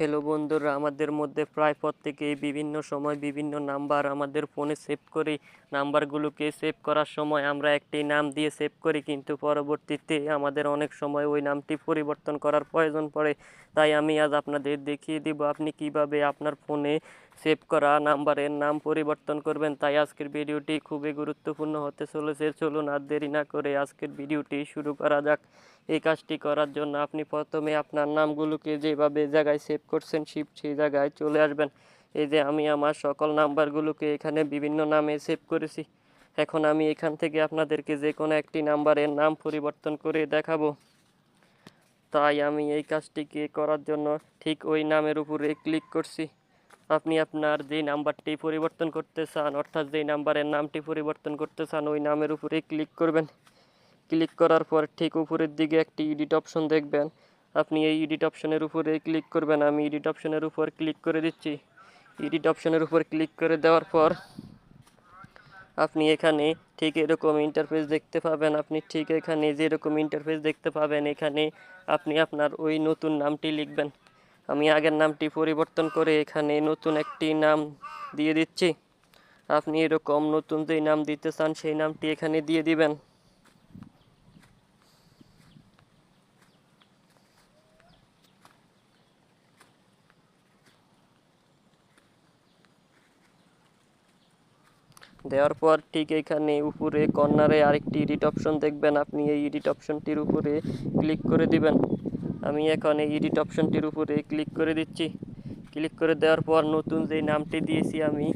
Hello বন্ধুরা, আমাদের মধ্যে প্রায় প্রত্যেকেই বিভিন্ন সময় বিভিন্ন নাম্বার আমাদের ফোনে সেভ করি। নাম্বারগুলোকে সেভ করার সময় আমরা একটি নাম দিয়ে সেভ করি, কিন্তু পরবর্তীতে আমাদের অনেক সময় ওই নামটি পরিবর্তন করার প্রয়োজন পড়ে। তাই আমি আজ আপনাদের দেখিয়ে দিব আপনি কীভাবে আপনার ফোনে সেভ করা নাম্বারের নাম পরিবর্তন করবেন। তাই আজকের ভিডিওটি খুবই গুরুত্বপূর্ণ হতে চলেছে। চলুন আর দেরি না করে আজকের ভিডিওটি শুরু করা যাক। এই কাজটি করার জন্য আপনি প্রথমে আপনার নামগুলোকে যেভাবে জায়গায় সেভ করছেন শিপ সেই জায়গায় চলে আসবেন। এই যে আমি আমার সকল নাম্বারগুলোকে এখানে বিভিন্ন নামে সেভ করেছি। এখন আমি এখান থেকে আপনাদেরকে যে কোনো একটি নাম্বারের নাম পরিবর্তন করে দেখাবো। তাই আমি এই কাজটিকে করার জন্য ঠিক ওই নামের উপরে ক্লিক করছি। আপনি আপনার যেই নাম্বারটি পরিবর্তন করতে চান, অর্থাৎ যেই নাম্বারের নামটি পরিবর্তন করতে চান, ওই নামের উপরে ক্লিক করবেন। ক্লিক করার পর ঠিক উপরের দিকে একটি এডিট অপশন দেখবেন। আপনি এই এডিট অপশনের উপরে ক্লিক করবেন। আমি এডিট অপশনের উপর ক্লিক করে দিচ্ছি। এডিট অপশনের উপর ক্লিক করে দেওয়ার পর আপনি এখানে ঠিক এরকম ইন্টারফেস দেখতে পাবেন। আপনি ঠিক এখানে যেরকম ইন্টারফেস দেখতে পাবেন, এখানে আপনি আপনার ওই নতুন নামটি লিখবেন। আমি আগের নামটি পরিবর্তন করে এখানে নতুন একটি নাম দিয়ে দিচ্ছি। আপনি এরকম নতুন যেই নাম দিতে চান, সেই নামটি এখানে দিয়ে দিবেন। দেওয়ার পর ঠিক এখানে উপরে, কর্নারে আরেকটি এডিট অপশন দেখবেন। আপনি এই এডিট অপশনটির উপরে ক্লিক করে দিবেন। আমি এখন এই এডিট অপশনটির উপরে ক্লিক করে দিচ্ছি। ক্লিক করে দেওয়ার পর নতুন যে নামটি দিয়েছি আমি,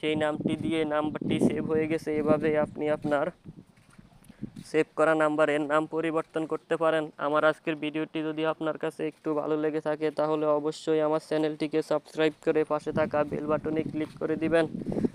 সেই নামটি দিয়ে নাম্বারটি সেভ হয়ে গেছে। এভাবে আপনি আপনার সেভ করা নাম্বারের নাম পরিবর্তন করতে পারেন। আমার আজকের ভিডিওটি যদি আপনার কাছে একটু ভালো লেগে থাকে, তাহলে অবশ্যই আমার চ্যানেলটিকে সাবস্ক্রাইব করে পাশে থাকা বেল বাটনে ক্লিক করে দিবেন।